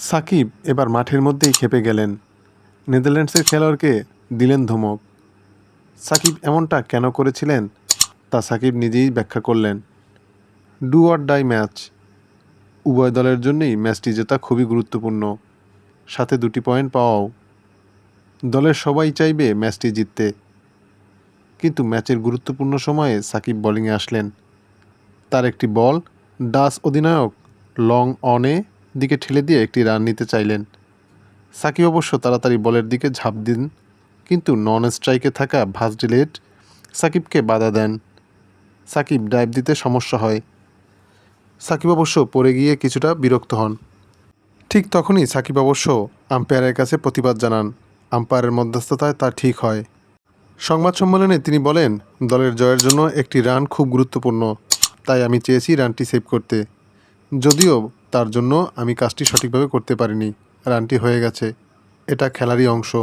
সাকিব এবার মাঠের মধ্যেই খেপে গেলেন। নেদারল্যান্ডসের খেলোয়াড়কে দিলেন ধমক। সাকিব এমনটা কেন করেছিলেন, তা সাকিব নিজেই ব্যাখ্যা করলেন। Do or die match. উভয় দলের জন্যই ম্যাচটি জেতা খুবই গুরুত্বপূর্ণ। সাথে দুটি পয়েন্ট পাওয়াও। দলের সবাই চাইবে ম্যাচটি জিততে। কিন্তু ম্যাচের গুরুত্বপূর্ণ সময়ে সাকিব বোলিংয়ে আসলেন। তার একটি বল ডাস অধিনায়ক লং অনে দিকে ঠেলে দিয়ে একটি রান নিতে চাইলেন। সাকিব অবশ্য তাড়াতাড়ি বলের দিকে ঝাঁপ দিন, কিন্তু নন স্ট্রাইকে থাকা ভাসডিলেট সাকিবকে বাধা দেন। সাকিব ডাইভ দিতে সমস্যা হয়। সাকিব অবশ্য পড়ে গিয়ে কিছুটা বিরক্ত হন। ঠিক তখনই সাকিব অবশ্য আম্পায়ারের কাছে প্রতিবাদ জানান। আম্পায়ারের মধ্যস্থতায় তা ঠিক হয়। সংবাদ সম্মেলনে তিনি বলেন, দলের জয়ের জন্য একটি রান খুব গুরুত্বপূর্ণ। তাই আমি চেয়েছি রানটি সেভ করতে। যদিও তার জন্য আমি কাজটি সঠিকভাবে করতে পারিনি। রানটি হয়ে গেছে। এটা খেলারই অংশ।